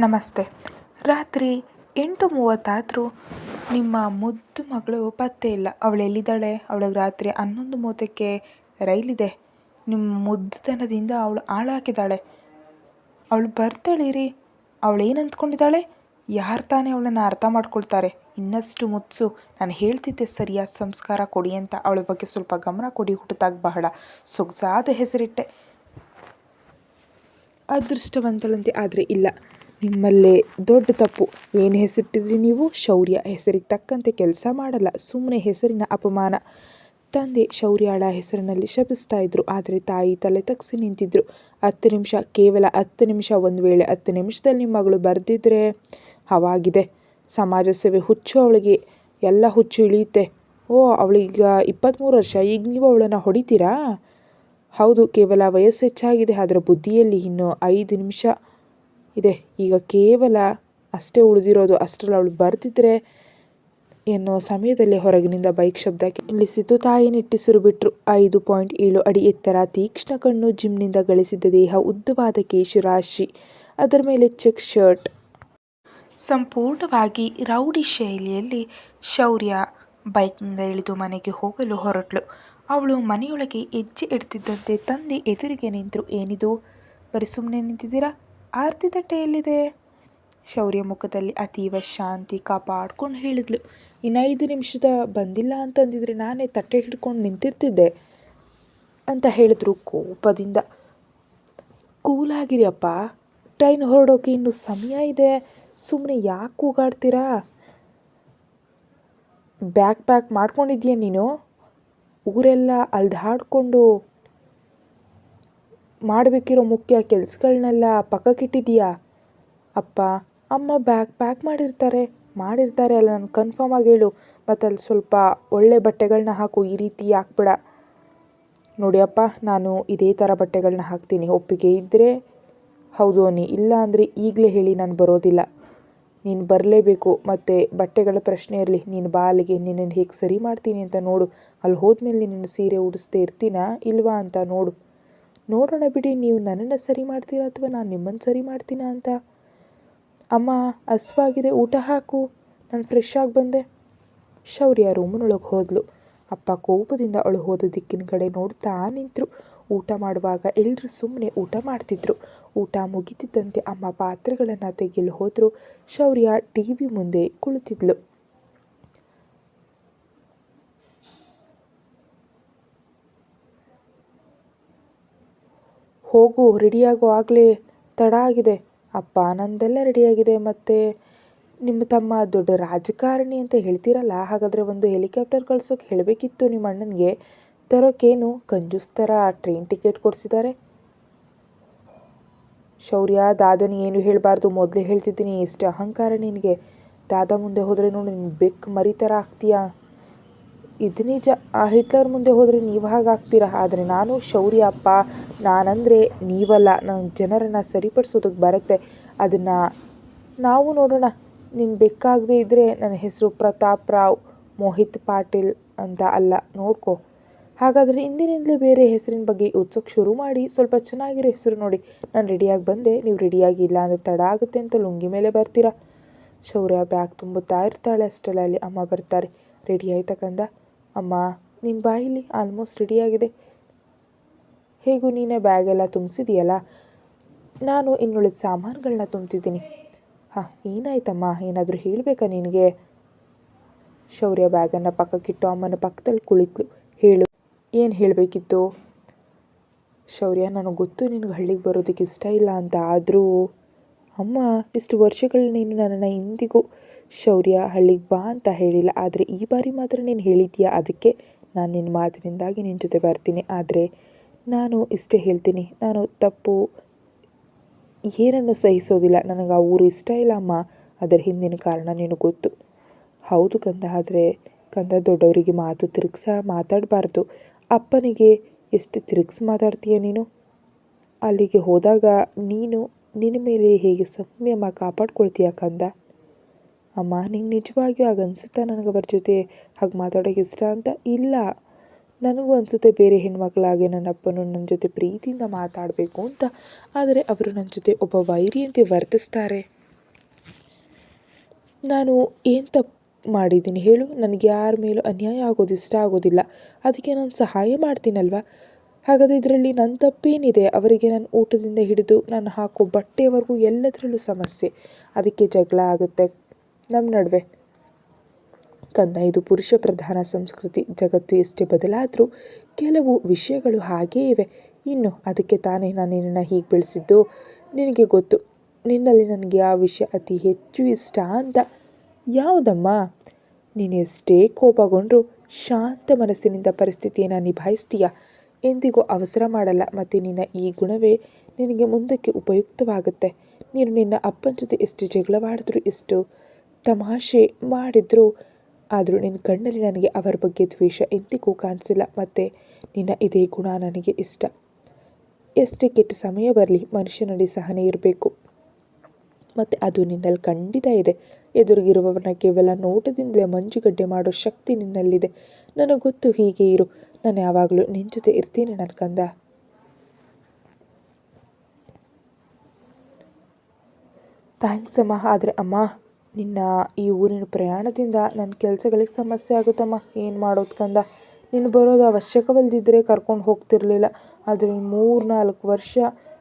ನಮಸ್ತೆ. ರಾತ್ರಿ ಎಂಟು ಮೂವತ್ತಾದರೂ ನಿಮ್ಮ ಮುದ್ದು ಮಗಳು ಪತ್ತೆ ಇಲ್ಲ. ಅವಳು ಎಲ್ಲಿದ್ದಾಳೆ? ಅವಳಿಗೆ ರಾತ್ರಿ ಹನ್ನೊಂದು ಮೂವತ್ತಕ್ಕೆ ರೈಲಿದೆ. ನಿಮ್ಮ ಮುದ್ದುತನದಿಂದ ಅವಳು ಹಾಳಾಗಿದ್ದಾಳೆ. ಅವಳು ಬರ್ತಾಳೆ ರೀ ಅವಳು ಏನು ಅಂದ್ಕೊಂಡಿದ್ದಾಳೆ? ಯಾರು ತಾನೇ ಅವಳನ್ನು ಅರ್ಥ ಮಾಡ್ಕೊಳ್ತಾರೆ? ಇನ್ನಷ್ಟು ಮುತ್ಸು. ನಾನು ಹೇಳ್ತಿದ್ದೆ ಸರಿಯಾದ ಸಂಸ್ಕಾರ ಕೊಡಿ ಅಂತ. ಅವಳ ಬಗ್ಗೆ ಸ್ವಲ್ಪ ಗಮನ ಕೊಡಿ. ಹುಟ್ಟಿದಾಗ ಬಹಳ ಸೊಗಸಾದ ಹೆಸರಿಟ್ಟೆ. ಅದೃಷ್ಟವಂತಳಂತೆ ಆದರೆ ಇಲ್ಲ. ನಿಮ್ಮಲ್ಲೇ ದೊಡ್ಡ ತಪ್ಪು. ಏನು ಹೆಸರಿಟ್ಟಿದ್ರಿ ನೀವು? ಶೌರ್ಯ. ಹೆಸರಿಗೆ ತಕ್ಕಂತೆ ಕೆಲಸ ಮಾಡಲ್ಲ. ಸುಮ್ಮನೆ ಹೆಸರಿನ ಅಪಮಾನ. ತಂದೆ ಶೌರ್ಯಾಳ ಹೆಸರಿನಲ್ಲಿ ಶಪಿಸ್ತಾ ಇದ್ರು. ಆದರೆ ತಾಯಿ ತಲೆ ತಗ್ಸಿ ನಿಂತಿದ್ರು. ಹತ್ತು ನಿಮಿಷ, ಕೇವಲ ಹತ್ತು ನಿಮಿಷ, ಒಂದು ವೇಳೆ ಹತ್ತು ನಿಮಿಷದಲ್ಲಿ ಮಗಳು ಬರೆದಿದ್ರೆ ಅವಾಗಿದೆ ಸಮಾಜ ಸೇವೆ ಹುಚ್ಚು ಅವಳಿಗೆ. ಎಲ್ಲ ಹುಚ್ಚು ಇಳಿಯುತ್ತೆ. ಓ ಅವಳೀಗ ಇಪ್ಪತ್ತ್ಮೂರು ವರ್ಷ. ಈಗ ನೀವು ಅವಳನ್ನು ಹೊಡಿತೀರಾ? ಹೌದು, ಕೇವಲ ವಯಸ್ಸು ಹೆಚ್ಚಾಗಿದೆ. ಅದರ ಬುದ್ಧಿಯಲ್ಲಿ ಇನ್ನೂ ಐದು ನಿಮಿಷ ಇದೆ. ಈಗ ಕೇವಲ ಅಷ್ಟೇ ಉಳಿದಿರೋದು, ಅಷ್ಟರಲ್ಲಿ ಅವಳು ಬರ್ತಿದ್ರೆ ಎನ್ನುವ ಸಮಯದಲ್ಲಿ ಹೊರಗಿನಿಂದ ಬೈಕ್ ಶಬ್ದ ಇಳಿಸಿತು ತಾಯಿ ನಿಟ್ಟಿಸಿರು ಬಿಟ್ರು ಐದು ಪಾಯಿಂಟ್ ಏಳು ಅಡಿ ಎತ್ತರ ತೀಕ್ಷ್ಣ ಕಣ್ಣು ಜಿಮ್ನಿಂದ ಗಳಿಸಿದ ದೇಹ ಉದ್ದವಾದ ಕೇಶು ರಾಶಿ. ಅದರ ಮೇಲೆ ಚೆಕ್ ಶರ್ಟ್. ಸಂಪೂರ್ಣವಾಗಿ ರೌಡಿ ಶೈಲಿಯಲ್ಲಿ ಶೌರ್ಯ ಬೈಕ್ನಿಂದ ಇಳಿದು ಮನೆಗೆ ಹೋಗಲು ಹೊರಟ್ಳು ಅವಳು ಮನೆಯೊಳಗೆ ಹೆಜ್ಜೆ ಇಡ್ತಿದ್ದಂತೆ ತಂದೆ ಎದುರಿಗೆ ನಿಂತರು. ಏನಿದು? ಬರೀ ಸುಮ್ಮನೆ ನಿಂತಿದ್ದೀರಾ? ಆರತಿ ತಟ್ಟೆ ಎಲ್ಲಿದೆ ಶೌರ್ಯ ಮುಖದಲ್ಲಿ ಅತೀವ ಶಾಂತಿ ಕಾಪಾಡ್ಕೊಂಡು ಹೇಳಿದ್ಲು. ಇನ್ನು ಐದು ನಿಮಿಷದ ಬಂದಿಲ್ಲ ಅಂತಂದಿದ್ರೆ ನಾನೇ ತಟ್ಟೆ ಹಿಡ್ಕೊಂಡು ನಿಂತಿರ್ತಿದ್ದೆ ಅಂತ ಹೇಳಿದ್ರು ಕೋಪದಿಂದ. ಕೂಲಾಗಿರಿ ಅಪ್ಪ ಟ್ರೈನ್ ಹೊರಡೋಕೆ ಇನ್ನೂ ಸಮಯ ಇದೆ. ಸುಮ್ಮನೆ ಯಾಕೆ ಕೂಗಾಡ್ತೀರಾ? ಬ್ಯಾಕ್ ಪ್ಯಾಕ್ ಮಾಡ್ಕೊಂಡಿದ್ಯಾ ನೀನು? ಊರೆಲ್ಲ ಅಲ್ದಾಡ್ಕೊಂಡು ಮಾಡಬೇಕಿರೋ ಮುಖ್ಯ ಕೆಲಸಗಳನ್ನೆಲ್ಲ ಪಕ್ಕಕ್ಕಿಟ್ಟಿದೀಯಾ ಅಪ್ಪ, ಅಮ್ಮ ಬ್ಯಾಗ್ ಪ್ಯಾಕ್ ಮಾಡಿರ್ತಾರೆ. ಮಾಡಿರ್ತಾರೆ ಅಲ್ಲ ನಾನು ಕನ್ಫರ್ಮ್ ಆಗಿ ಹೇಳು. ಮತ್ತು ಅಲ್ಲಿ ಸ್ವಲ್ಪ ಒಳ್ಳೆ ಬಟ್ಟೆಗಳನ್ನ ಹಾಕು, ಈ ರೀತಿ ಹಾಕ್ಬೇಡ. ನೋಡಿ ಅಪ್ಪ, ನಾನು ಇದೇ ಥರ ಬಟ್ಟೆಗಳನ್ನ ಹಾಕ್ತೀನಿ. ಒಪ್ಪಿಗೆ ಇದ್ದರೆ ಹೌದು ಅನ್ನಿ. ಇಲ್ಲ ಅಂದರೆ ಈಗಲೇ ಹೇಳಿ ನಾನು ಬರೋದಿಲ್ಲ. ನೀನು ಬರಲೇಬೇಕು. ಮತ್ತು ಬಟ್ಟೆಗಳ ಪ್ರಶ್ನೆ ಇರಲಿ. ನೀನು ಬಾಲಿಗೆ ನಿನ್ನನ್ನು ಹೇಗೆ ಸರಿ ಮಾಡ್ತೀನಿ ಅಂತ ನೋಡು. ಅಲ್ಲಿ ಹೋದ್ಮೇಲೆ ನಿನ್ನ ಸೀರೆ ಉಡಿಸ್ತೇ ಇರ್ತೀನಾ ಇಲ್ವಾ ಅಂತ ನೋಡು. ನೋಡೋಣ ಬಿಡಿ, ನೀವು ನನ್ನನ್ನು ಸರಿ ಮಾಡ್ತೀರಾ ಅಥವಾ ನಾನು ನಿಮ್ಮನ್ನು ಸರಿ ಮಾಡ್ತೀನಾ ಅಂತ? ಅಮ್ಮ, ಹಸ್ವಾಗಿದೆ, ಊಟ ಹಾಕು. ನಾನು ಫ್ರೆಶ್ ಆಗಿ ಬಂದೆ. ಶೌರ್ಯ ರೂಮಿನೊಳಗೆ ಹೋದಲು. ಅಪ್ಪ ಕೋಪದಿಂದ ಅವಳು ಹೋದ ದಿಕ್ಕಿನ ಕಡೆ ನೋಡ್ತಾ ನಿಂತರು. ಊಟ ಮಾಡುವಾಗ ಎಲ್ಲರೂ ಸುಮ್ಮನೆ ಊಟ ಮಾಡ್ತಿದ್ರು. ಊಟ ಮುಗಿತಿದ್ದಂತೆ ಅಮ್ಮ ಪಾತ್ರೆಗಳನ್ನು ತೆಗೆಯಲು ಹೋದರು. ಶೌರ್ಯ ಟಿ ವಿ ಮುಂದೆ ಕುಳಿತಿದ್ಲು. ಹೋಗು, ರೆಡಿಯಾಗೋ ಆಗಲೇ ತಡ ಆಗಿದೆ. ಅಪ್ಪ ನಂದೆಲ್ಲ ರೆಡಿಯಾಗಿದೆ, ಮತ್ತು ನಿಮ್ಮ ತಮ್ಮ ದೊಡ್ಡ ರಾಜಕಾರಣಿ ಅಂತ ಹೇಳ್ತೀರಲ್ಲ, ಹಾಗಾದರೆ ಒಂದು ಹೆಲಿಕಾಪ್ಟರ್ ಕಳ್ಸೋಕೆ ಹೇಳಬೇಕಿತ್ತು ನಿಮ್ಮ ಅಣ್ಣನಿಗೆ. ತರೋಕ್ಕೇನು ಕಂಜೂಸ್ ಥರ ಟ್ರೈನ್ ಟಿಕೆಟ್ ಕೊಡಿಸಿದ್ದಾರೆ ಶೌರ್ಯ ದಾದನ ಏನು ಹೇಳಬಾರ್ದು, ಮೊದಲೇ ಹೇಳ್ತಿದ್ದೀನಿ ಎಷ್ಟು ಅಹಂಕಾರ ನಿನಗೆ. ದಾದ ಮುಂದೆ ಹೋದರೆ ನೋಡಿ ನಿನ್ನ ಬೆಕ್ಕು ಮರಿ ಥರ ಆಗ್ತೀಯಾ? ಇದು ನಿಜ. ಆ ಹಿಟ್ಲರ್ ಮುಂದೆ ಹೋದರೆ ನೀವು ಹಾಗಾಗ್ತೀರಾ? ಆದರೆ ನಾನು ಶೌರ್ಯ ಅಪ್ಪ. ನಾನಂದರೆ ನೀವಲ್ಲ. ನಾನು ಜನರನ್ನು ಸರಿಪಡಿಸೋದಕ್ಕೆ ಬರುತ್ತೆ. ಅದನ್ನು ನಾವು ನೋಡೋಣ. ನೀನು ಬೇಕಾಗದೇ ಇದ್ದರೆ ನನ್ನ ಹೆಸರು ಪ್ರತಾಪ್ ರಾವ್, ಮೋಹಿತ್ ಪಾಟೀಲ್ ಅಂತ ಅಲ್ಲ. ನೋಡ್ಕೋ. ಹಾಗಾದರೆ ಇಂದಿನಿಂದಲೇ ಬೇರೆ ಹೆಸರಿನ ಬಗ್ಗೆ ಯೋಚಿಸೋಕೆ ಶುರು ಮಾಡಿ. ಸ್ವಲ್ಪ ಚೆನ್ನಾಗಿರೋ ಹೆಸರು ನೋಡಿ. ನಾನು ರೆಡಿಯಾಗಿ ಬಂದೆ. ನೀವು ರೆಡಿಯಾಗಿ ಇಲ್ಲ ಅಂದರೆ ತಡ ಆಗುತ್ತೆ ಅಂತ ಲುಂಗಿ ಮೇಲೆ ಬರ್ತೀರಾ? ಶೌರ್ಯ ಬ್ಯಾಗ್ ತುಂಬುತ್ತಾ ಇರ್ತಾಳೆ ಅಷ್ಟರಲ್ಲಿ ಅಮ್ಮ ಬರ್ತಾರೆ. ರೆಡಿ ಆಯ್ತಾ ಕಂದ? ಅಮ್ಮ ನಿನ್ನ ಬಾಯಿಲಿ ಆಲ್ಮೋಸ್ಟ್ ರೆಡಿಯಾಗಿದೆ ಹೇಗೂ ನೀನೇ ಬ್ಯಾಗೆಲ್ಲ ತುಂಬಿಸಿದೆಯಲ್ಲ? ನಾನು ಇನ್ನುಳಿದ ಸಾಮಾನುಗಳನ್ನ ತುಂಬ್ತಿದ್ದೀನಿ. ಹಾಂ, ಏನಾಯ್ತಮ್ಮ? ಏನಾದರೂ ಹೇಳಬೇಕಾ ನಿನಗೆ? ಶೌರ್ಯ ಬ್ಯಾಗನ್ನು ಪಕ್ಕಕ್ಕಿಟ್ಟು ಅಮ್ಮನ ಪಕ್ಕದಲ್ಲಿ ಕುಳಿತಳು ಹೇಳು, ಏನು ಹೇಳಬೇಕಿತ್ತು? ಶೌರ್ಯ, ನನಗೆ ಗೊತ್ತು ನಿನಗೆ ಹಳ್ಳಿಗೆ ಬರೋದಕ್ಕೆ ಇಷ್ಟ ಇಲ್ಲ ಅಂತ, ಆದರೂ ಅಮ್ಮ, ಇಷ್ಟು ವರ್ಷಗಳು ನೀನು ನನ್ನನ್ನು ಇಂದಿಗೂ ಶೌರ್ಯ ಹಳ್ಳಿಗೆ ಬಾ ಅಂತ ಹೇಳಿಲ್ಲ. ಆದರೆ ಈ ಬಾರಿ ಮಾತ್ರ ನೀನು ಹೇಳಿದ್ದೀಯ ಅದಕ್ಕೆ ನಾನು ನಿನ್ನ ಮಾತಿನಿಂದಾಗಿ ನಿನ್ನ ಜೊತೆ ಬರ್ತೀನಿ. ಆದರೆ ನಾನು ಇಷ್ಟೇ ಹೇಳ್ತೀನಿ. ನಾನು ತಪ್ಪು ಏನನ್ನು ಸಹಿಸೋದಿಲ್ಲ. ನನಗೆ ಆ ಊರು ಇಷ್ಟ ಇಲ್ಲ ಅಮ್ಮ. ಅದರ ಹಿಂದಿನ ಕಾರಣ ನಿನಗೆ ಗೊತ್ತು. ಹೌದು ಕಂದ. ಆದರೆ ಕಂದ, ದೊಡ್ಡವರಿಗೆ ಮಾತು ತಿರುಗ್ಸ ಮಾತಾಡಬಾರ್ದು. ಅಪ್ಪನಿಗೆ ಎಷ್ಟು ತಿರುಗಿಸಿ ಮಾತಾಡ್ತೀಯ ನೀನು? ಅಲ್ಲಿಗೆ ಹೋದಾಗ ನೀನು ನಿನ್ನ ಮೇಲೆ ಹೇಗೆ ಸಂಯಮ ಕಾಪಾಡ್ಕೊಳ್ತೀಯ ಕಂದ? ಅಮ್ಮ, ನಿಂಗೆ ನಿಜವಾಗಿಯೂ ಹಾಗೆ ಅನಿಸುತ್ತಾ ನನಗೆ ಅವರ ಜೊತೆ ಹಾಗೆ ಮಾತಾಡೋಕೆ ಇಷ್ಟ ಅಂತ? ಇಲ್ಲ. ನನಗೂ ಅನಿಸುತ್ತೆ ಬೇರೆ ಹೆಣ್ಮಕ್ಳಾಗೆ ನನ್ನ ಅಪ್ಪನು ನನ್ನ ಜೊತೆ ಪ್ರೀತಿಯಿಂದ ಮಾತಾಡಬೇಕು ಅಂತ. ಆದರೆ ಅವರು ನನ್ನ ಜೊತೆ ಒಬ್ಬ ವೈರಿಯಂತೆ ವರ್ತಿಸ್ತಾರೆ. ನಾನು ಏನು ತಪ್ಪು ಮಾಡಿದ್ದೀನಿ ಹೇಳು? ನನಗೆ ಯಾರ ಮೇಲೂ ಅನ್ಯಾಯ ಆಗೋದು ಇಷ್ಟ ಆಗೋದಿಲ್ಲ. ಅದಕ್ಕೆ ನಾನು ಸಹಾಯ ಮಾಡ್ತೀನಲ್ವ? ಹಾಗಾದರೆ ಇದರಲ್ಲಿ ನನ್ನ ತಪ್ಪೇನಿದೆ? ಅವರಿಗೆ ನಾನು ಊಟದಿಂದ ಹಿಡಿದು ನಾನು ಹಾಕೋ ಬಟ್ಟೆವರೆಗೂ ಎಲ್ಲದರಲ್ಲೂ ಸಮಸ್ಯೆ. ಅದಕ್ಕೆ ಜಗಳ ಆಗುತ್ತೆ ನಮ್ಮ ನಡುವೆ. ಕಂದ ಇದು ಪುರುಷ ಪ್ರಧಾನ ಸಂಸ್ಕೃತಿ. ಜಗತ್ತು ಎಷ್ಟೇ ಬದಲಾದರೂ ಕೆಲವು ವಿಷಯಗಳು ಹಾಗೇ ಇವೆ. ಇನ್ನು ಅದಕ್ಕೆ ತಾನೇ ನಾನು ನಿನ್ನನ್ನು ಹೀಗೆ ಬೆಳೆಸಿದ್ದು? ನಿನಗೆ ಗೊತ್ತು, ನಿನ್ನಲ್ಲಿ ನನಗೆ ಆ ವಿಷಯ ಅತಿ ಹೆಚ್ಚು ಇಷ್ಟ ಅಂತ. ಯಾವುದಮ್ಮ? ನೀನು ಎಷ್ಟೇ ಕೋಪಗೊಂಡ್ರು ಶಾಂತ ಮನಸ್ಸಿನಿಂದ ಪರಿಸ್ಥಿತಿಯನ್ನು ನಿಭಾಯಿಸ್ತೀಯ? ಎಂದಿಗೂ ಅವಸರ ಮಾಡಲ್ಲ, ಮತ್ತು ನಿನ್ನ ಈ ಗುಣವೇ ನಿನಗೆ ಮುಂದಕ್ಕೆ ಉಪಯುಕ್ತವಾಗುತ್ತೆ. ನೀನು ನಿನ್ನ ಅಪ್ಪನ ಜೊತೆ ಎಷ್ಟು ಜಗಳವಾಡಿದ್ರು ಎಷ್ಟು ತಮಾಷೆ ಮಾಡಿದ್ರು. ಆದರೂ ನಿನ್ನ ಕಣ್ಣಲ್ಲಿ ನನಗೆ ಅವರ ಬಗ್ಗೆ ದ್ವೇಷ ಎಂದಿಗೂ ಕಾಣಿಸಿಲ್ಲ. ಮತ್ತು ನಿನ್ನ ಇದೇ ಗುಣ ನನಗೆ ಇಷ್ಟ. ಎಷ್ಟೇ ಕೆಟ್ಟ ಸಮಯ ಬರಲಿ, ಮನುಷ್ಯನಲ್ಲಿ ಸಹನೆ ಇರಬೇಕು. ಮತ್ತು ಅದು ನಿನ್ನಲ್ಲಿ ಖಂಡಿತ ಇದೆ. ಎದುರಿಗಿರುವವರನ್ನ ಕೇವಲ ನೋಟದಿಂದಲೇ ಮಂಜುಗಡ್ಡೆ ಮಾಡೋ ಶಕ್ತಿ ನಿನ್ನಲ್ಲಿದೆ. ನನಗೆ ಗೊತ್ತು, ಹೀಗೆ ಇರು. ನಾನು ಯಾವಾಗಲೂ ನಿನ್ನ ಜೊತೆ ಇರ್ತೀನಿ ನನ್ನ ಕಂದ. ಥ್ಯಾಂಕ್ಸ್ ಅಮ್ಮ. ಆದರೆ ಅಮ್ಮ ನಿನ್ನ ಈ ಊರಿನ ಪ್ರಯಾಣದಿಂದ ನನ್ನ ಕೆಲಸಗಳಿಗೆ ಸಮಸ್ಯೆ ಆಗುತ್ತಮ್ಮ. ಏನು ಮಾಡೋದು ಕಂದ? ನೀನು ಬರೋದು ಅವಶ್ಯಕವಲ್ಲದಿದ್ದರೆ ಕರ್ಕೊಂಡು ಹೋಗ್ತಿರಲಿಲ್ಲ. ಆದರೆ ಮೂರು ನಾಲ್ಕು ವರ್ಷ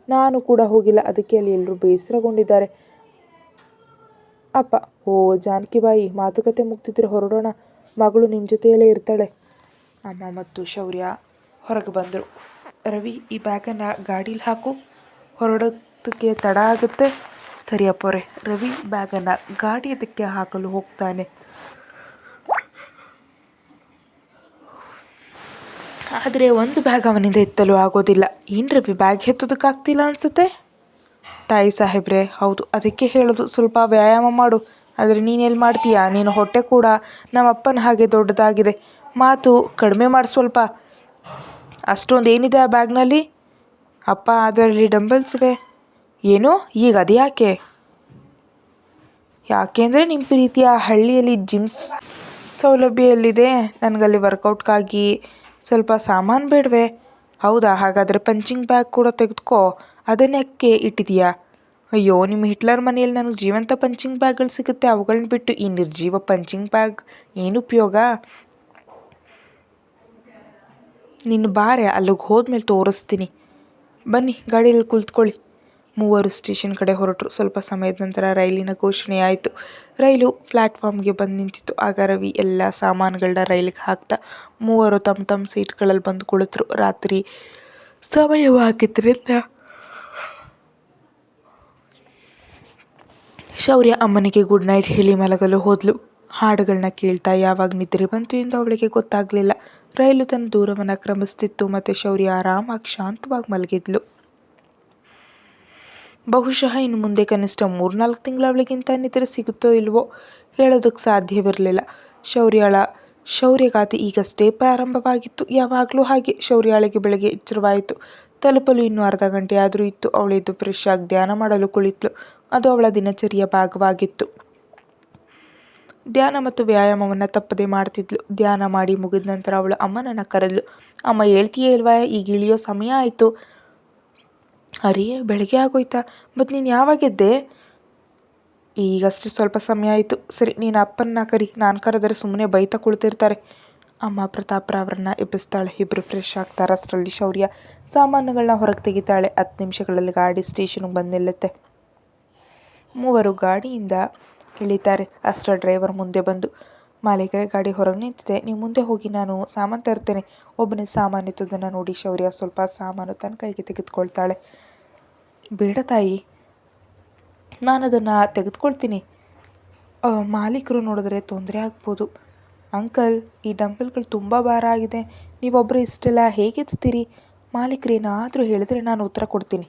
ನಾನು ಕೂಡ ಹೋಗಿಲ್ಲ. ಅದಕ್ಕೆ ಅಲ್ಲಿ ಎಲ್ಲರೂ ಬೇಸರಗೊಂಡಿದ್ದಾರೆ. ಅಪ್ಪ, ಓ ಜಾನಕಿ ಬಾಯಿ ಮಾತುಕತೆ ಮುಗ್ದಿದ್ರೆ ಹೊರಡೋಣ. ಮಗಳು ನಿಮ್ಮ ಜೊತೆಯಲ್ಲೇ ಇರ್ತಾಳೆ. ಅಮ್ಮ ಮತ್ತು ಶೌರ್ಯ ಹೊರಗೆ ಬಂದರು. ರವಿ, ಈ ಬ್ಯಾಗನ್ನು ಗಾಡೀಲಿ ಹಾಕು. ಹೊರಡೋದಕ್ಕೆ ತಡ ಆಗುತ್ತೆ. ಸರಿ ಅಪ್ಪವ್ರೆ ರವಿ ಬ್ಯಾಗನ್ನು ಗಾಡಿ ಅದಕ್ಕೆ ಹಾಕಲು ಹೋಗ್ತಾನೆ. ಆದರೆ ಒಂದು ಬ್ಯಾಗ್ ಅವನಿಂದ ಎತ್ತಲು ಆಗೋದಿಲ್ಲ. ಏನು ರವಿ, ಬ್ಯಾಗ್ ಎತ್ತೋದಕ್ಕಾಗ್ತಿಲ್ಲ ಅನಿಸುತ್ತೆ? ತಾಯಿ ಸಾಹೇಬ್ರೆ, ಹೌದು, ಅದಕ್ಕೆ ಹೇಳೋದು ಸ್ವಲ್ಪ ವ್ಯಾಯಾಮ ಮಾಡು. ಆದರೆ ನೀನು ಎಲ್ಲಿ ಮಾಡ್ತೀಯಾ? ನೀನು ಹೊಟ್ಟೆ ಕೂಡ ನಮ್ಮ ಅಪ್ಪನ ಹಾಗೆ ದೊಡ್ಡದಾಗಿದೆ. ಮಾತು ಕಡಿಮೆ ಮಾಡಿ ಸ್ವಲ್ಪ. ಅಷ್ಟೊಂದು ಏನಿದೆ ಆ ಬ್ಯಾಗ್ನಲ್ಲಿ? ಅಪ್ಪ, ಅದರಲ್ಲಿ ಡಂಬಲ್ಸ್ ಇವೆ. ಏನು? ಈಗ ಅದ್ಯಾಕೆ ಯಾಕೆಂದರೆ ನಿಮ್ಮ ಪ್ರೀತಿಯ ಹಳ್ಳಿಯಲ್ಲಿ ಜಿಮ್ಸ್ ಸೌಲಭ್ಯ ಎಲ್ಲಿದೆ ನನಗಲ್ಲಿ ವರ್ಕೌಟ್ಗಾಗಿ ಸ್ವಲ್ಪ ಸಾಮಾನು ಬೇಡವೆ. ಹೌದಾ? ಹಾಗಾದರೆ ಪಂಚಿಂಗ್ ಬ್ಯಾಗ್ ಕೂಡ ತೆಗೆದುಕೋ. ಅದನ್ನಕ್ಕೆ ಇಟ್ಟಿದೆಯಾ? ಅಯ್ಯೋ ನಿಮ್ಮ ಹಿಟ್ಲರ್ ಮನೆಯಲ್ಲಿ ನನಗೆ ಜೀವಂತ ಪಂಚಿಂಗ್ ಬ್ಯಾಗ್ಗಳು ಸಿಗುತ್ತೆ. ಅವುಗಳನ್ನ ಬಿಟ್ಟು ಈ ನಿರ್ಜೀವ ಪಂಚಿಂಗ್ ಬ್ಯಾಗ್ ಏನು ಉಪಯೋಗ? ನಿನ್ನ ಬಾರೆ, ಅಲ್ಲಿಗೆ ಹೋದ್ಮೇಲೆ ತೋರಿಸ್ತೀನಿ. ಬನ್ನಿ ಗಾಡಿಯಲ್ಲಿ ಕುಳಿತುಕೊಳ್ಳಿ. ಮೂವರು ಸ್ಟೇಷನ್ ಕಡೆ ಹೊರಟರು. ಸ್ವಲ್ಪ ಸಮಯದ ನಂತರ ರೈಲಿನ ಘೋಷಣೆ ಆಯಿತು. ರೈಲು ಪ್ಲ್ಯಾಟ್ಫಾರ್ಮ್ಗೆ ಬಂದು ನಿಂತಿತ್ತು. ಆಗ ರವಿ ಎಲ್ಲ ಸಾಮಾನುಗಳನ್ನ ರೈಲಿಗೆ ಹಾಕ್ತಾ ಮೂವರು ತಮ್ಮ ತಮ್ಮ ಸೀಟ್ಗಳಲ್ಲಿ ಬಂದು ಕುಳಿತರು ರಾತ್ರಿ ಸಮಯವಾಗಿದ್ದರಿಂದ ಶೌರ್ಯ ಅಮ್ಮನಿಗೆ ಗುಡ್ ನೈಟ್ ಹೇಳಿ ಮಲಗಲು ಹೋದ್ಲು. ಹಾಡುಗಳನ್ನ ಕೇಳ್ತಾ ಯಾವಾಗ ನಿದ್ರೆ ಬಂತು ಎಂದು ಅವಳಿಗೆ ಗೊತ್ತಾಗಲಿಲ್ಲ. ರೈಲು ತನ್ನ ದೂರವನ್ನು ಕ್ರಮಿಸ್ತಿತ್ತು ಮತ್ತು ಶೌರ್ಯ ಆರಾಮಾಗಿ ಶಾಂತವಾಗಿ ಮಲಗಿದ್ಲು. ಬಹುಶಃ ಇನ್ನು ಮುಂದೆ ಕನಿಷ್ಠ ಮೂರ್ನಾಲ್ಕು ತಿಂಗಳವಳಿಗಿಂತ ನಿದ್ರೆ ಸಿಗುತ್ತೋ ಇಲ್ವೋ ಹೇಳೋದಕ್ಕೆ ಸಾಧ್ಯವಿರಲಿಲ್ಲ. ಶೌರ್ಯಾಳ ಶೌರ್ಯಗಾತಿ ಈಗಷ್ಟೇ ಪ್ರಾರಂಭವಾಗಿತ್ತು. ಯಾವಾಗಲೂ ಹಾಗೆ ಶೌರ್ಯಾಳಿಗೆ ಬೆಳಗ್ಗೆ ಎಚ್ಚರವಾಯಿತು. ತಲುಪಲು ಇನ್ನೂ ಅರ್ಧ ಗಂಟೆ ಆದರೂ ಇತ್ತು. ಅವಳಿದ್ದು ಫ್ರೆಶ್ ಆಗಿ ಧ್ಯಾನ ಮಾಡಲು ಕುಳಿತಳು ಅದು ಅವಳ ದಿನಚರಿಯ ಭಾಗವಾಗಿತ್ತು. ಧ್ಯಾನ ಮತ್ತು ವ್ಯಾಯಾಮವನ್ನು ತಪ್ಪದೆ ಮಾಡ್ತಿದ್ಲು. ಧ್ಯಾನ ಮಾಡಿ ಮುಗಿದ ನಂತರ ಅವಳು ಅಮ್ಮನನ್ನು ಕರೆದ್ಲು. ಅಮ್ಮ ಹೇಳ್ತೀಯೇ ಇಲ್ವಾ? ಈಗ ಇಳಿಯೋ ಸಮಯ ಆಯಿತು. ಅರೇ, ಬೆಳಗ್ಗೆ ಆಗೋಯ್ತಾ? ಮತ್ತು ನೀನು ಯಾವಾಗಿದ್ದೆ ಈಗಷ್ಟೇ ಸ್ವಲ್ಪ ಸಮಯ ಆಯಿತು. ಸರಿ, ನೀನು ಅಪ್ಪನ್ನ ಕರಿ. ನಾನು ಕರೆದರೆ ಸುಮ್ಮನೆ ಬೈತಾ ಕುಳಿತಿರ್ತಾರೆ. ಅಮ್ಮ ಪ್ರತಾಪ್ರವರನ್ನ ಎಬ್ಬಿಸ್ತಾಳೆ. ಇಬ್ಬರು ಫ್ರೆಶ್ ಆಗ್ತಾರೆ. ಅಷ್ಟರಲ್ಲಿ ಶೌರ್ಯ ಸಾಮಾನುಗಳನ್ನ ಹೊರಗೆ ತೆಗಿತಾಳೆ. ಹತ್ತು ನಿಮಿಷಗಳಲ್ಲಿ ಗಾಡಿ ಸ್ಟೇಷನ್ಗೆ ಬಂದು ನಿಲ್ಲುತ್ತೆ ಮೂವರು ಗಾಡಿಯಿಂದ ಇಳಿತಾರೆ. ಅಷ್ಟರ ಡ್ರೈವರ್ ಮುಂದೆ ಬಂದು, ಮಾಲೀಕರ, ಗಾಡಿ ಹೊರಗೆ ನಿಂತಿದೆ. ನೀವು ಮುಂದೆ ಹೋಗಿ ನಾನು ಸಾಮಾನು ತರ್ತೇನೆ. ಒಬ್ಬನೇ ಸಾಮಾನು ಇತ್ತದನ್ನು ನೋಡಿ ಶೌರ್ಯ ಸ್ವಲ್ಪ ಸಾಮಾನು ತನ್ನ ಕೈಗೆ ತೆಗೆದುಕೊಳ್ತಾಳೆ. ಬೇಡ ತಾಯಿ. ನಾನು ಅದನ್ನು ತೆಗೆದುಕೊಳ್ತೀನಿ ಮಾಲೀಕರು ನೋಡಿದ್ರೆ ತೊಂದರೆ ಆಗ್ಬೋದು. ಅಂಕಲ್, ಈ ಡಂಬಲ್ಗಳು ತುಂಬ ಭಾರ ಆಗಿದೆ. ನೀವೊಬ್ಬರು ಇಷ್ಟೆಲ್ಲ ಹೇಗೆ ಎತ್ತೀರಿ? ಮಾಲೀಕರು ಏನಾದರೂ ಹೇಳಿದ್ರೆ ನಾನು ಉತ್ತರ ಕೊಡ್ತೀನಿ.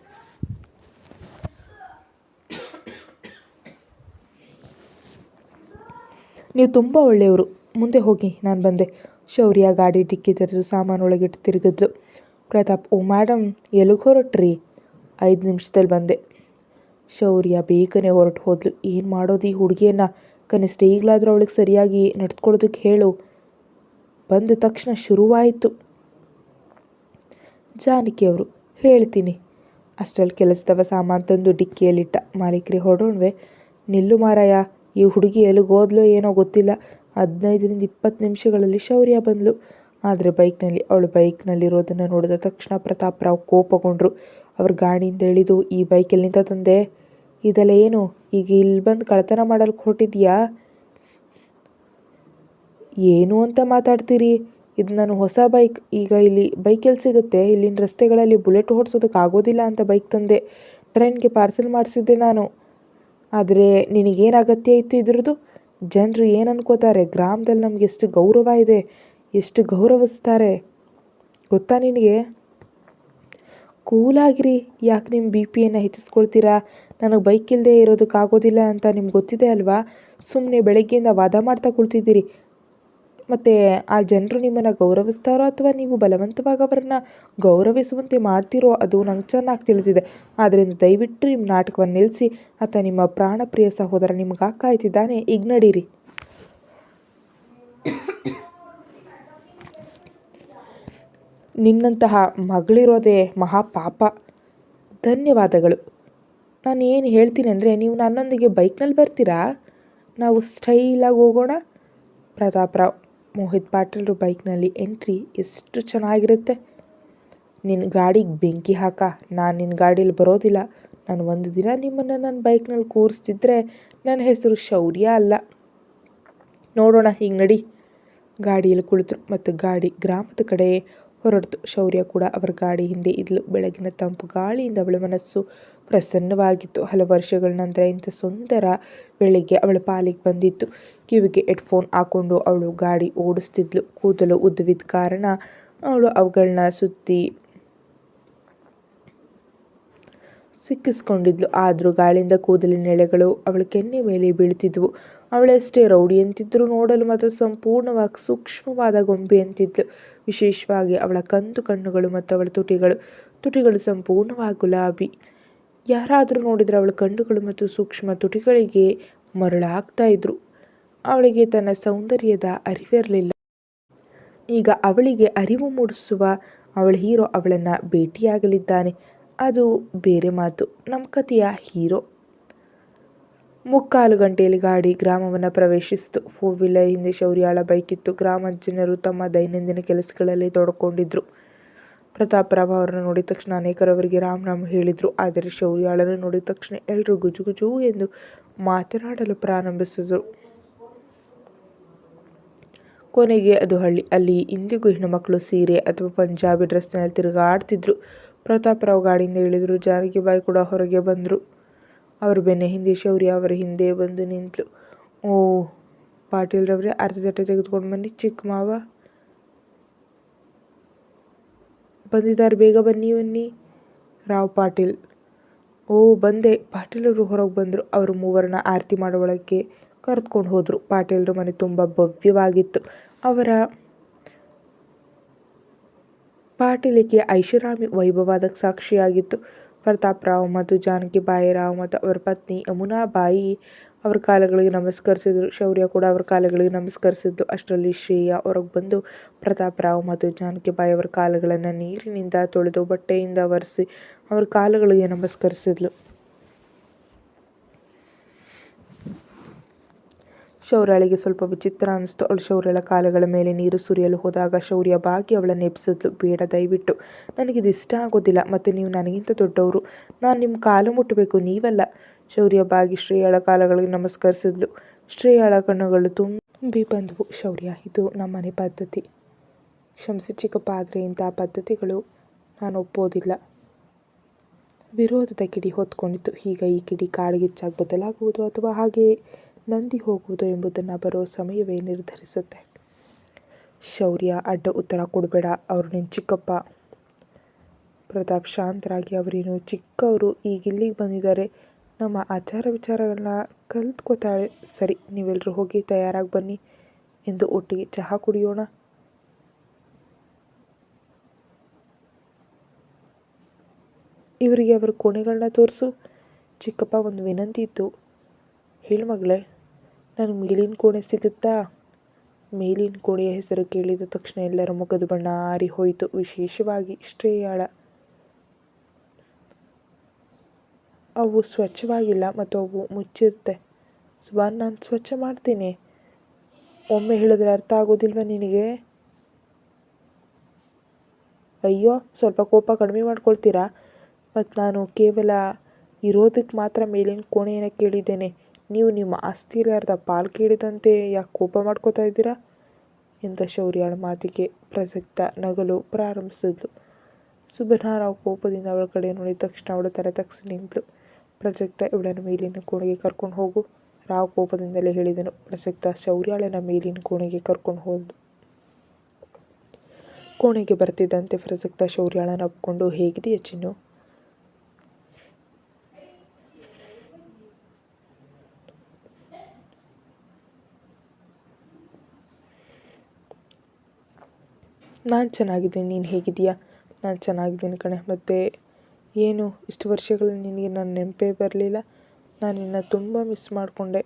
ನೀವು ತುಂಬ ಒಳ್ಳೆಯವರು. ಮುಂದೆ ಹೋಗಿ, ನಾನು ಬಂದೆ. ಶೌರ್ಯ ಗಾಡಿ ಡಿಕ್ಕಿ ತೆರೆದು ಸಾಮಾನು ಒಳಗಿಟ್ಟು ತಿರುಗಿದ್ಲು ಪ್ರತಾಪ್, ಓ ಮ್ಯಾಡಮ್ ಎಲ್ಲಿಗೆ ಹೊರಟ್ರಿ. ಐದು ನಿಮಿಷದಲ್ಲಿ ಬಂದೆ. ಶೌರ್ಯ ಬೇಗನೆ ಹೊರಟು ಹೋದ್ಲು. ಏನು ಮಾಡೋದು ಈ ಹುಡುಗಿಯನ್ನು? ಕನಿಷ್ಠ ಈಗಲಾದರೂ ಅವಳಿಗೆ ಸರಿಯಾಗಿ ನಡೆದುಕೊಳ್ಳೋದಕ್ಕೆ ಹೇಳು. ಬಂದ ತಕ್ಷಣ ಶುರುವಾಯಿತು. ಜಾನಕಿ ಅವರು, ಹೇಳ್ತೀನಿ. ಅಷ್ಟರಲ್ಲಿ ಕೆಲಸದವ ಸಾಮಾನು ತಂದು ಡಿಕ್ಕಿಯಲ್ಲಿಟ್ಟ. ಮಾಲೀಕರಿ ಹೊರಡೋಣ್ವೆ. ನಿಲ್ಲು ಮಾರಾಯ. ಈ ಹುಡುಗಿ ಎಲ್ಲಿಗೋದ್ಲೋ ಏನೋ ಗೊತ್ತಿಲ್ಲ. ಹದಿನೈದರಿಂದ ಇಪ್ಪತ್ತು ನಿಮಿಷಗಳಲ್ಲಿ ಶೌರ್ಯ ಬಂದಳು ಆದರೆ ಬೈಕ್ನಲ್ಲಿ, ಅವಳು ಬೈಕ್ನಲ್ಲಿರೋದನ್ನು ನೋಡಿದ ತಕ್ಷಣ ಪ್ರತಾಪ್ ರಾವ್ ಕೋಪಗೊಂಡ್ರು. ಅವ್ರ ಗಾಡಿಯಿಂದ ಇಳಿದು ಈ ಬೈಕ್ ಎಲ್ಲಿಂದ ತಂದೆ, ಇದೆಲ್ಲ ಏನು? ಈಗ ಇಲ್ಲಿ ಬಂದು ಕಳ್ತನ ಮಾಡಲು ಹೊರಟಿದ್ಯಾ ಏನು ಅಂತ ಮಾತಾಡ್ತೀರಿ? ಇದು ನಾನು ಹೊಸ ಬೈಕ್. ಈಗ ಇಲ್ಲಿ ಬೈಕ್ ಎಲ್ಲಿ ಸಿಗುತ್ತೆ. ಇಲ್ಲಿನ ರಸ್ತೆಗಳಲ್ಲಿ ಬುಲೆಟ್ ಓಡಿಸೋದಕ್ಕೆ ಆಗೋದಿಲ್ಲ ಅಂತ ಬೈಕ್ ತಂದೆ. ಟ್ರೈನ್ಗೆ ಪಾರ್ಸೆಲ್ ಮಾಡಿಸಿದ್ದೆ ನಾನು. ಆದರೆ ನಿನಗೇನು ಅಗತ್ಯ ಇತ್ತು ಇದ್ರದ್ದು? ಜನರು ಏನು ಅನ್ಕೋತಾರೆ? ಗ್ರಾಮದಲ್ಲಿ ನಮ್ಗೆ ಎಷ್ಟು ಗೌರವ ಇದೆ. ಎಷ್ಟು ಗೌರವಿಸ್ತಾರೆ. ಗೊತ್ತಾ ನಿನಗೆ? ಕೂಲಾಗಿರಿ. ಯಾಕೆ ನಿಮ್ಮ ಬಿ ಪಿಯನ್ನು ಹೆಚ್ಚಿಸ್ಕೊಳ್ತೀರಾ? ನನಗೆ ಬೈಕ್ ಇಲ್ಲದೆ ಇರೋದಕ್ಕಾಗೋದಿಲ್ಲ ಅಂತ ನಿಮ್ಗೆ ಗೊತ್ತಿದೆ ಅಲ್ವಾ? ಸುಮ್ಮನೆ ಬೆಳಗ್ಗೆಯಿಂದ ವಾದ ಮಾಡ್ತಾ ಕುಳ್ತಿದ್ದೀರಿ. ಮತ್ತು ಆ ಜನರು ನಿಮ್ಮನ್ನು ಗೌರವಿಸ್ತಾರೋ ಅಥವಾ ನೀವು ಬಲವಂತವಾಗಿ ಅವರನ್ನು ಗೌರವಿಸುವಂತೆ ಮಾಡ್ತೀರೋ ಅದು ನಂಗೆ ಚೆನ್ನಾಗಿ ತಿಳಿದಿದೆ. ಆದ್ದರಿಂದ ದಯವಿಟ್ಟು ನಿಮ್ಮ ನಾಟಕವನ್ನು ನಿಲ್ಲಿಸಿ ಅಥವಾ ನಿಮ್ಮ ಪ್ರಾಣಪ್ರಿಯ ಸಹೋದರ ನಿಮ್ಗೆ ಕಾಯ್ತಿದ್ದಾನೆ. ಈಗ ನಡೀರಿ. ನಿನ್ನಂತಹ ಮಗಳಿರೋದೇ ಮಹಾಪಾಪ. ಧನ್ಯವಾದಗಳು. ನಾನು ಏನು ಹೇಳ್ತೀನಿ ಅಂದರೆ ನೀವು ನನ್ನೊಂದಿಗೆ ಬೈಕ್ನಲ್ಲಿ ಬರ್ತೀರಾ? ನಾವು ಸ್ಟೈಲಾಗಿ ಹೋಗೋಣ. ಪ್ರತಾಪ್ರಾವ್ ಮೋಹಿತ್ ಪಾಟೀಲ್ರು ಬೈಕ್ನಲ್ಲಿ ಎಂಟ್ರಿ ಎಷ್ಟು ಚೆನ್ನಾಗಿರುತ್ತೆ. ನಿನ್ನ ಗಾಡಿಗೆ ಬೆಂಕಿ ಹಾಕ. ನಾನು ನಿನ್ನ ಗಾಡೀಲಿ ಬರೋದಿಲ್ಲ. ನಾನು ಒಂದು ದಿನ ನಿಮ್ಮನ್ನು ನನ್ನ ಬೈಕ್ನಲ್ಲಿ ಕೂರಿಸ್ತಿದ್ರೆ ನನ್ನ ಹೆಸರು ಶೌರ್ಯ ಅಲ್ಲ. ನೋಡೋಣ, ಹೀಗೆ ನಡಿ. ಗಾಡಿಯಲ್ಲಿ ಕುಳಿತರು ಮತ್ತು ಗಾಡಿ ಗ್ರಾಮದ ಕಡೆ ಹೊರಡ್ತು. ಶೌರ್ಯ ಕೂಡ ಅವರ ಗಾಡಿ ಹಿಂದೆ ಇದ್ಲು. ಬೆಳಗಿನ ತಂಪು ಗಾಳಿಯಿಂದ ಅವಳ ಮನಸ್ಸು ಪ್ರಸನ್ನವಾಗಿತ್ತು. ಹಲವು ವರ್ಷಗಳ ನಂತರ ಇಂಥ ಸುಂದರ ಬೆಳಿಗ್ಗೆ ಅವಳ ಪಾಲಿಗೆ ಬಂದಿತ್ತು. ಕಿವಿಗೆ ಹೆಡ್ಫೋನ್ ಹಾಕೊಂಡು ಅವಳು ಗಾಡಿ ಓಡಿಸ್ತಿದ್ಲು. ಕೂದಲು ಉದ್ದವಿದ್ದ ಕಾರಣ ಅವಳು ಅವುಗಳನ್ನ ಸುತ್ತಿ ಸಿಕ್ಕಿಸ್ಕೊಂಡಿದ್ಲು. ಆದರೂ ಗಾಳಿಯಿಂದ ಕೂದಲಿನ ಎಳೆಗಳು ಅವಳ ಕೆನ್ನೆ ಮೇಲೆ ಬೀಳ್ತಿದ್ವು. ಅವಳೆಷ್ಟೇ ರೌಡಿ ಅಂತಿದ್ರು ನೋಡಲು ಮತ್ತು ಸಂಪೂರ್ಣವಾಗಿ ಸೂಕ್ಷ್ಮವಾದ ಗೊಂಬೆ ಅಂತಿದ್ಲು. ವಿಶೇಷವಾಗಿ ಅವಳ ಕಂದು ಕಣ್ಣುಗಳು ಮತ್ತು ಅವಳ ತುಟಿಗಳು. ತುಟಿಗಳು ಸಂಪೂರ್ಣವಾಗಿ ಗುಲಾಬಿ. ಯಾರಾದರೂ ನೋಡಿದರೆ ಅವಳ ಕಣ್ಣುಗಳು ಮತ್ತು ಸೂಕ್ಷ್ಮ ತುಟಿಗಳಿಗೆ ಮರಳಾಗ್ತಾ ಇದ್ರು. ಅವಳಿಗೆ ತನ್ನ ಸೌಂದರ್ಯದ ಅರಿವಿರಲಿಲ್ಲ. ಈಗ ಅವಳಿಗೆ ಅರಿವು ಮೂಡಿಸುವ ಅವಳ ಹೀರೋ ಅವಳನ್ನು ಭೇಟಿಯಾಗಲಿದ್ದಾನೆ. ಅದು ಬೇರೆ ಮಾತು. ನಮ್ಮ ಕಥೆಯ ಹೀರೋ ಮುಕ್ಕಾಲು ಗಂಟೆಯಲ್ಲಿ ಗಾಡಿ ಗ್ರಾಮವನ್ನು ಪ್ರವೇಶಿಸಿತು. ಫೋರ್ ವೀಲರ್ ಹಿಂದೆ ಶೌರ್ಯಾಳ ಬೈಕ್ ಇತ್ತು ಗ್ರಾಮದ ಜನರು ತಮ್ಮ ದೈನಂದಿನ ಕೆಲಸಗಳಲ್ಲಿ ತೊಡಕೊಂಡಿದ್ದರು ಪ್ರತಾಪರಾವ್ ಅವರನ್ನು ನೋಡಿದ ತಕ್ಷಣ ಅನೇಕರು ಅವರಿಗೆ ರಾಮ್ ರಾಮ್ ಹೇಳಿದರು. ಆದರೆ ಶೌರ್ಯಾಳನ್ನು ನೋಡಿದ ತಕ್ಷಣ ಎಲ್ಲರೂ ಗುಜು ಗುಜು ಎಂದು ಮಾತನಾಡಲು ಪ್ರಾರಂಭಿಸಿದರು. ಕೊನೆಗೆ ಅದು ಹಳ್ಳಿ. ಅಲ್ಲಿ ಇಂದಿಗೂ ಹೆಣ್ಣುಮಕ್ಕಳು ಸೀರೆ ಅಥವಾ ಪಂಜಾಬಿ ಡ್ರೆಸ್ನಲ್ಲಿ ತಿರುಗಾಡ್ತಿದ್ರು. ಪ್ರತಾಪರಾವ್ ಗಾಡಿಯಿಂದ ಇಳಿದರು. ಜಾರಕಿಬಾಯಿ ಕೂಡ ಹೊರಗೆ ಬಂದರು. ಅವರ ಬೆನ್ನ ಹಿಂದೆ ಶೌರ್ಯ, ಅವರ ಹಿಂದೆ ಬಂದು ನಿಂತಳು ಓ, ಪಾಟೀಲ್ರವ್ರೆ ಅರ್ಧ ತಟ್ಟೆ ತೆಗೆದುಕೊಂಡು ಬನ್ನಿ. ಚಿಕ್ಕ ಮಾವ ಬಂದಿದ್ದಾರೆ. ಬೇಗ ಬನ್ನಿ ಬನ್ನಿ. ರಾವ್ ಪಾಟೀಲ್. ಓ, ಬಂದೆ. ಪಾಟೀಲರು ಹೊರಗೆ ಬಂದರು. ಅವರು ಮೂವರನ್ನ ಆರತಿ ಮಾಡೋಳಕ್ಕೆ ಕರೆದುಕೊಂಡು ಹೋದರು. ಪಾಟೀಲರ ಮನೆ ತುಂಬ ಭವ್ಯವಾಗಿತ್ತು. ಅವರ ಪಾಟೀಲಿಗೆ ಐಷಾರಾಮಿ ವೈಭವದ ಸಾಕ್ಷಿಯಾಗಿತ್ತು. ಪ್ರತಾಪರಾವ್ ಮತ್ತು ಜಾನಕಿ ರಾವ್ ಮತ್ತು ಅವರ ಪತ್ನಿ ಯಮುನಾಬಾಯಿ ಅವರ ಕಾಲುಗಳಿಗೆ ನಮಸ್ಕರಿಸಿದ್ರು. ಶೌರ್ಯ ಕೂಡ ಅವರ ಕಾಲಗಳಿಗೆ ನಮಸ್ಕರಿಸಿದ್ದು. ಅಷ್ಟರಲ್ಲಿ ಶ್ರೇಯಾ ಹೊರಗೆ ಬಂದು ಪ್ರತಾಪರಾವ್ ಮತ್ತು ಜಾನಕಿ ಬಾಯಿ ಅವರ ಕಾಲುಗಳನ್ನು ನೀರಿನಿಂದ ತೊಳೆದು ಬಟ್ಟೆಯಿಂದ ಒರೆಸಿ ಅವರ ಕಾಲುಗಳಿಗೆ ನಮಸ್ಕರಿಸಿದ್ಲು. ಶೌರ್ಯಾಳಿಗೆ ಸ್ವಲ್ಪ ವಿಚಿತ್ರ ಅನಿಸ್ತು. ಅವಳು ಶೌರ್ಯಳ ಕಾಲಗಳ ಮೇಲೆ ನೀರು ಸುರಿಯಲು ಹೋದಾಗ ಶೌರ್ಯ ಬಾಗಿ ಅವಳನ್ನು ಎಬ್ಸಿದ್ಲು ಬೇಡ, ದಯವಿಟ್ಟು. ನನಗಿದು ಇಷ್ಟ ಆಗೋದಿಲ್ಲ, ಮತ್ತು ನೀವು ನನಗಿಂತ ದೊಡ್ಡವರು. ನಾನು ನಿಮ್ಮ ಕಾಲು ಮುಟ್ಟಬೇಕು, ನೀವಲ್ಲ. ಶೌರ್ಯ ಬಾಗಿ ಶ್ರೇಯಳ ಕಾಲಗಳಿಗೆ ನಮಸ್ಕರಿಸಿದ್ಲು. ಶ್ರೇಯಳ ಕಣ್ಣುಗಳು ತುಂಬಿ ಬಂದವು. ಶೌರ್ಯ, ಇದು ನಮ್ಮನೆ ಪದ್ಧತಿ. ಕ್ಷಮಿಸಿ ಚಿಕ್ಕಪ್ಪ, ಆದರೆ ಇಂಥ ಪದ್ಧತಿಗಳು ನಾನು ಒಪ್ಪೋದಿಲ್ಲ. ವಿರೋಧದ ಕಿಡಿ ಹೊತ್ಕೊಂಡಿತ್ತು. ಈಗ ಈ ಕಿಡಿ ಕಾಡ್ಗಿಚ್ಚಾಗಿ ಬದಲಾಗುವುದು ಅಥವಾ ಹಾಗೆ ನಂದಿ ಹೋಗುವುದು ಎಂಬುದನ್ನು ಬರೋ ಸಮಯವೇ ನಿರ್ಧರಿಸುತ್ತೆ. ಶೌರ್ಯ, ಅಡ್ಡ ಉತ್ತರ ಕೊಡಬೇಡ, ಅವರು ನಿನ್ನ ಚಿಕ್ಕಪ್ಪ. ಪ್ರತಾಪ್ ಶಾಂತರಾಗಿ, ಅವರೇನು ಚಿಕ್ಕವರು, ಈಗ ಇಲ್ಲಿಗೆ ಬಂದಿದ್ದಾರೆ. ನಮ್ಮ ಆಚಾರ ವಿಚಾರಗಳನ್ನ ಕಲ್ತ್ಕೋತಾಳೆ. ಸರಿ ನೀವೆಲ್ಲರೂ ಹೋಗಿ ತಯಾರಾಗಿ ಬನ್ನಿ ಎಂದು ಒಟ್ಟಿಗೆ ಚಹಾ ಕುಡಿಯೋಣ. ಇವರಿಗೆ ಅವರ ಕೋಣೆಗಳನ್ನ ತೋರಿಸು. ಚಿಕ್ಕಪ್ಪ, ಒಂದು ವಿನಂತಿ ಇತ್ತು. ಹೇಳು ಮಗಳೇ. ನನಗೆ ಮೇಲಿನ ಕೋಣೆ ಸಿಗುತ್ತಾ? ಮೇಲಿನ ಕೋಣೆಯ ಹೆಸರು ಕೇಳಿದ ತಕ್ಷಣ ಎಲ್ಲರ ಮುಖದ ಬಣ್ಣ ಆರಿ ಹೋಯಿತು. ವಿಶೇಷವಾಗಿ ಶ್ರೇಯಾಳ. ಅವು ಸ್ವಚ್ಛವಾಗಿಲ್ಲ ಮತ್ತು ಅವು ಮುಚ್ಚಿರುತ್ತೆ. ಸುಮಾರು ನಾನು ಸ್ವಚ್ಛ ಮಾಡ್ತೀನಿ. ಒಮ್ಮೆ ಹೇಳಿದ್ರೆ ಅರ್ಥ ಆಗೋದಿಲ್ವ ನಿನಗೆ? ಅಯ್ಯೋ, ಸ್ವಲ್ಪ ಕೋಪ ಕಡಿಮೆ ಮಾಡ್ಕೊಳ್ತೀರಾ? ಮತ್ತು ನಾನು ಕೇವಲ ಇರೋದಕ್ಕೆ ಮಾತ್ರ ಮೇಲಿನ ಕೋಣೆಯನ್ನು ಕೇಳಿದ್ದೇನೆ. ನೀವು ನಿಮ್ಮ ಅರ್ಧ ಪಾಲು ಕೇಳಿದಂತೆ ಯಾಕೆ ಕೋಪ ಮಾಡ್ಕೋತಾ ಇದ್ದೀರಾ? ಎಂದ ಶೌರ್ಯಾಳ ಮಾತಿಗೆ ಪ್ರಸಕ್ತ ನಗಲು ಪ್ರಾರಂಭಿಸಿದ್ಲು. ಸುಬನಾರಾವ್ ಕೋಪದಿಂದ ಅವಳ ಕಡೆ ನೋಡಿದ ತಕ್ಷಣ ಅವಳು ತಲೆ ತಗ್ಸಿ ನಿಂತಳು ಪ್ರಸಕ್ತ ಇವಳನ್ನು ಮೇಲಿನ ಕೋಣೆಗೆ ಕರ್ಕೊಂಡು ಹೋಗು. ರಾವ್ ಕೋಪದಿಂದಲೇ ಹೇಳಿದನು. ಪ್ರಸಕ್ತ ಶೌರ್ಯಾಳನ ಮೇಲಿನ ಕೋಣೆಗೆ ಕರ್ಕೊಂಡು ಹೋದ್ಲು. ಕೋಣೆಗೆ ಬರ್ತಿದ್ದಂತೆ ಪ್ರಸಕ್ತ ಶೌರ್ಯಾಳನ ಒಪ್ಕೊಂಡು ಹೇಗಿದೆಯ ಚಿನ್ನು? ನಾನು ಚೆನ್ನಾಗಿದ್ದೀನಿ, ನೀನು ಹೇಗಿದೆಯಾ ನಾನು ಚೆನ್ನಾಗಿದ್ದೀನಿ ಕಣೆ. ಮತ್ತು ಏನು, ಇಷ್ಟು ವರ್ಷಗಳು ನಿನಗೆ ನನ್ನ ನೆನಪೇ ಬರಲಿಲ್ಲ? ನಾನು ನಿನ್ನ ತುಂಬ ಮಿಸ್ ಮಾಡಿಕೊಂಡೆ.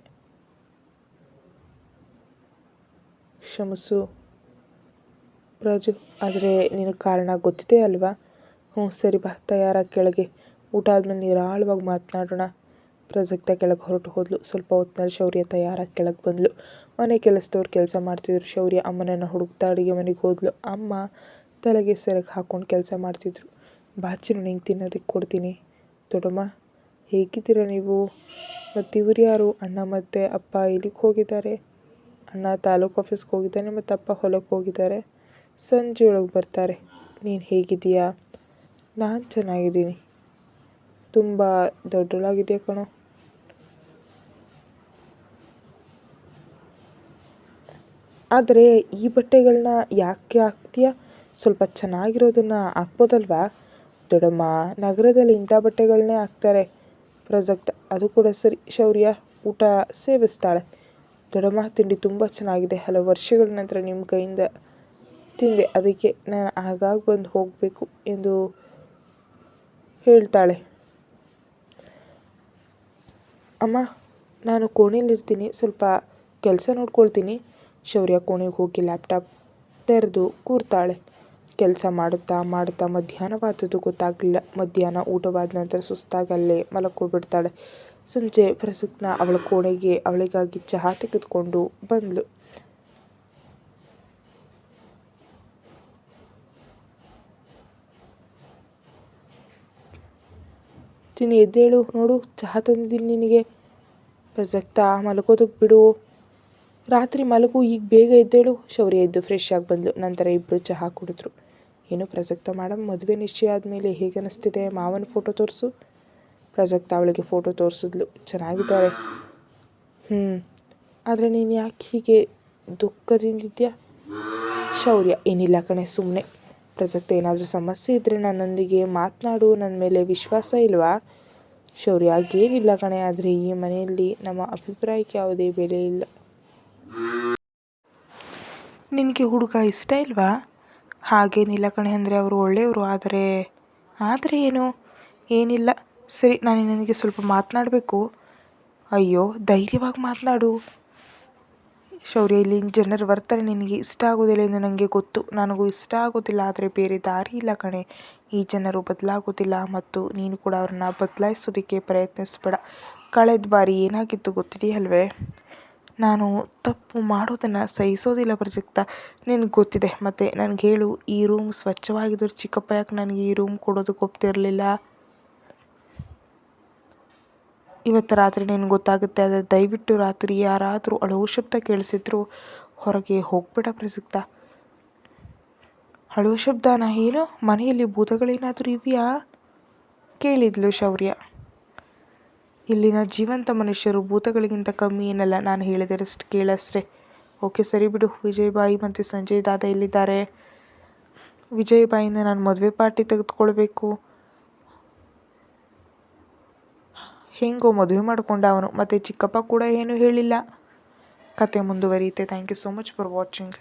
ಕ್ಷಮಸು ರಾಜು, ಆದರೆ ನಿನಗೆ ಕಾರಣ ಗೊತ್ತಿದೆ ಅಲ್ವಾ? ಹ್ಞೂ, ಸರಿ ಬಾ, ತಯಾರಾಗಿ ಕೆಳಗೆ. ಊಟ ಆದಮೇಲೆ ನಿರಾಳವಾಗಿ ಮಾತನಾಡೋಣ. ಪ್ರಸಕ್ತ ಕೆಳಗೆ ಹೊರಟು ಹೋದ್ಲು. ಸ್ವಲ್ಪ ಹೊತ್ತಿನಲ್ಲಿ ಶೌರ್ಯ ತಯಾರಾಗಿ ಕೆಳಗೆ ಬಂದಳು ಮನೆ ಕೆಲಸದವ್ರು ಕೆಲಸ ಮಾಡ್ತಿದ್ರು. ಶೌರ್ಯ ಅಮ್ಮನನ್ನು ಹುಡುಕ್ತಾ ಅಡುಗೆ ಮನೆಗೆ ಹೋದ್ಲು. ಅಮ್ಮ ತಲೆಗೆ ಸೆರಗು ಹಾಕ್ಕೊಂಡು ಕೆಲಸ ಮಾಡ್ತಿದ್ರು. ಬಾಚಿನ ನಿಂಗೆ ತಿನ್ನೋದಕ್ಕೆ ಕೊಡ್ತೀನಿ. ದೊಡ್ಡಮ್ಮ, ಹೇಗಿದ್ದೀರ ನೀವು? ಮತ್ತು ಇವ್ರು ಯಾರು? ಅಣ್ಣ ಮತ್ತು ಅಪ್ಪ ಇಲ್ಲಿಗೆ ಹೋಗಿದ್ದಾರೆ? ಅಣ್ಣ ತಾಲೂಕು ಆಫೀಸ್ಗೆ ಹೋಗಿದ್ದಾನೆ ಮತ್ತು ಅಪ್ಪ ಹೊಲಕ್ಕೆ ಹೋಗಿದ್ದಾರೆ. ಸಂಜೆ ಒಳಗೆ ಬರ್ತಾರೆ. ನೀನು ಹೇಗಿದ್ದೀಯಾ? ನಾನು ಚೆನ್ನಾಗಿದ್ದೀನಿ. ತುಂಬ ದೊಡ್ಡಳಾಗಿದೆಯಾ ಕಣೋ. ಆದರೆ ಈ ಬಟ್ಟೆಗಳನ್ನ ಯಾಕೆ ಹಾಕ್ತೀಯ? ಸ್ವಲ್ಪ ಚೆನ್ನಾಗಿರೋದನ್ನ ಹಾಕ್ಬೋದಲ್ವಾ? ದೊಡ್ಡಮ್ಮ, ನಗರದಲ್ಲಿ ಇಂಥ ಬಟ್ಟೆಗಳನ್ನೇ ಹಾಕ್ತಾರೆ. ಪ್ರಸಕ್ತ, ಅದು ಕೂಡ ಸರಿ, ಶೌರ್ಯ, ಊಟ ಸೇವಿಸ್ತಾಳೆ. ದೊಡ್ಡಮ್ಮ, ತಿಂಡಿ ತುಂಬ ಚೆನ್ನಾಗಿದೆ. ಹಲವು ವರ್ಷಗಳ ನಂತರ ನಿಮ್ಮ ಕೈಯಿಂದ ತಿಂದೆ. ಅದಕ್ಕೆ ನಾನು ಆಗಾಗ ಬಂದು ಹೋಗಬೇಕು ಎಂದು ಹೇಳ್ತಾಳೆ. ಅಮ್ಮ, ನಾನು ಕೋಣೆಯಲ್ಲಿರ್ತೀನಿ ಸ್ವಲ್ಪ ಕೆಲಸ ನೋಡ್ಕೊಳ್ತೀನಿ. ಶೌರ್ಯ ಕೋಣೆಗೆ ಹೋಗಿ ಲ್ಯಾಪ್ಟಾಪ್ ತೆರೆದು ಕೂರ್ತಾಳೆ. ಕೆಲಸ ಮಾಡುತ್ತಾ ಮಾಡುತ್ತಾ ಮಧ್ಯಾಹ್ನವಾದದ್ದು ಗೊತ್ತಾಗಲಿಲ್ಲ. ಮಧ್ಯಾಹ್ನ ಊಟವಾದ ನಂತರ ಸುಸ್ತಾಗಲ್ಲೇ ಮಲಕ್ಕೋಗ್ಬಿಡ್ತಾಳೆ ಸಂಜೆ ಪ್ರಸಕ್ನ ಅವಳ ಕೋಣೆಗೆ ಅವಳಿಗಾಗಿ ಚಹಾ ತೆಗೆದುಕೊಂಡು ಬಂದಳು ತಿನಿ ಎದ್ದೇಳು, ನೋಡು, ಚಹಾ ತಂದಿದ್ದೀನಿ ನಿನಗೆ. ಪ್ರಸಕ್ತ ಮಲಗೋದಕ್ಕೆ ಬಿಡು. ರಾತ್ರಿ ಮಲಗು, ಈಗ ಬೇಗ ಎದ್ದೇಳು. ಶೌರ್ಯ ಎದ್ದು ಫ್ರೆಶ್ ಆಗಿ ಬಂದಳು ನಂತರ ಇಬ್ಬರು ಚಹಾ ಕುಡಿದ್ರು. ಏನು ಪ್ರಸಕ್ತ ಮೇಡಮ್ ಮದುವೆ ನಿಶ್ಚಯ ಆದಮೇಲೆ ಹೇಗೆ ಅನ್ನಿಸ್ತಿದೆ ಮಾವನ ಫೋಟೋ ತೋರಿಸು. ಪ್ರಸಕ್ತ ಅವಳಿಗೆ ಫೋಟೋ ತೋರಿಸಿದ್ಲು. ಚೆನ್ನಾಗಿದ್ದಾರೆ. ಹ್ಞೂ ಆದರೆ ನೀನು ಯಾಕೆ ಹೀಗೆ ದುಃಖದಿಂದಿದ್ಯಾ? ಶೌರ್ಯ ಏನಿಲ್ಲ ಕಣೆ ಸುಮ್ಮನೆ ಪ್ರಸಕ್ತ ಏನಾದರೂ ಸಮಸ್ಯೆ ಇದ್ದರೆ ನನ್ನೊಂದಿಗೆ ಮಾತನಾಡು. ನನ್ನ ಮೇಲೆ ವಿಶ್ವಾಸ ಇಲ್ವಾ? ಶೌರ್ಯ ಹಾಗೇನಿಲ್ಲ ಕಣೆ. ಆದರೆ ಈ ಮನೆಯಲ್ಲಿ ನಮ್ಮ ಅಭಿಪ್ರಾಯಕ್ಕೆ ಯಾವುದೇ ಬೆಲೆ ಇಲ್ಲ. ನಿನಗೆ ಹುಡುಗ ಇಷ್ಟ ಇಲ್ವಾ? ಹಾಗೇನಿಲ್ಲ ಕಣೆ ಅಂದರೆ ಅವರು ಒಳ್ಳೆಯವರು, ಆದರೆ ಆದರೆ ಏನು? ಏನಿಲ್ಲ. ಸರಿ ನಾನು ನನಗೆ ಸ್ವಲ್ಪ ಮಾತನಾಡಬೇಕು. ಅಯ್ಯೋ, ಧೈರ್ಯವಾಗಿ ಮಾತನಾಡು. ಶೌರ್ಯ, ಇಲ್ಲಿ ಜನರ ವರ್ತನೆ ನಿನಗೆ ಇಷ್ಟ ಆಗೋದಿಲ್ಲ ಎಂದು ನನಗೆ ಗೊತ್ತು. ನನಗೂ ಇಷ್ಟ ಆಗೋದಿಲ್ಲ ಆದರೆ ಬೇರೆ ದಾರಿ ಇಲ್ಲ ಕಣೆ. ಈ ಜನರು ಬದಲಾಗೋದಿಲ್ಲ ಮತ್ತು ನೀನು ಕೂಡ ಅವ್ರನ್ನ ಬದಲಾಯಿಸೋದಕ್ಕೆ ಪ್ರಯತ್ನಿಸಬೇಡ. ಕಳೆದ ಬಾರಿ ಏನಾಗಿತ್ತು ಗೊತ್ತಿದೆಯಲ್ವೇ? ನಾನು ತಪ್ಪು ಮಾಡೋದನ್ನು ಸಹಿಸೋದಿಲ್ಲ ಪ್ರಜಕ್ತ ನಿನಗೆ ಗೊತ್ತಿದೆ, ಮತ್ತು ನನಗೆ ಹೇಳು, ಈ ರೂಮ್ ಸ್ವಚ್ಛವಾಗಿದ್ದರೂ ಚಿಕ್ಕಪ್ಪ ಯಾಕೆ ನನಗೆ ಈ ರೂಮ್ ಕೊಡೋದಕ್ಕೆ ಒಪ್ತಿರಲಿಲ್ಲ? ಇವತ್ತು ರಾತ್ರಿ ನಿನಗೆ ಗೊತ್ತಾಗುತ್ತೆ, ಆದರೆ ದಯವಿಟ್ಟು ರಾತ್ರಿ ಯಾರಾದರೂ ಅಳೋ ಶಬ್ದ ಕೇಳಿಸಿದ್ರು ಹೊರಗೆ ಹೋಗ್ಬೇಡ ಪ್ರಸಕ್ತ. ಅಳೋ ಶಬ್ದನ ಏನು? ಮನೆಯಲ್ಲಿ ಭೂತಗಳೇನಾದರೂ ಇವೆಯಾ? ಕೇಳಿದ್ಲು ಶೌರ್ಯ. ಇಲ್ಲಿನ ಜೀವಂತ ಮನುಷ್ಯರು ಭೂತಗಳಿಗಿಂತ ಕಮ್ಮಿ ಏನಲ್ಲ, ನಾನು ಹೇಳಿದರಷ್ಟು ಕೇಳಷ್ಟೇ. ಓಕೆ, ಸರಿ ಬಿಡು. ವಿಜಯಬಾಯಿ ಮತ್ತು ಸಂಜಯ್ ದಾದ ಎಲ್ಲಿದ್ದಾರೆ? ವಿಜಯಬಾಯಿಂದ ನಾನು ಮದುವೆ ಪಾರ್ಟಿ ತೆಗೆದುಕೊಳ್ಬೇಕು. ಹೆಂಗೋ ಮದುವೆ ಮಾಡಿಕೊಂಡ ಅವನು, ಮತ್ತು ಚಿಕ್ಕಪ್ಪ ಕೂಡ ಏನೂ ಹೇಳಿಲ್ಲ. ಕತೆ ಮುಂದುವರಿಯುತ್ತೆ. Thank you so much for watching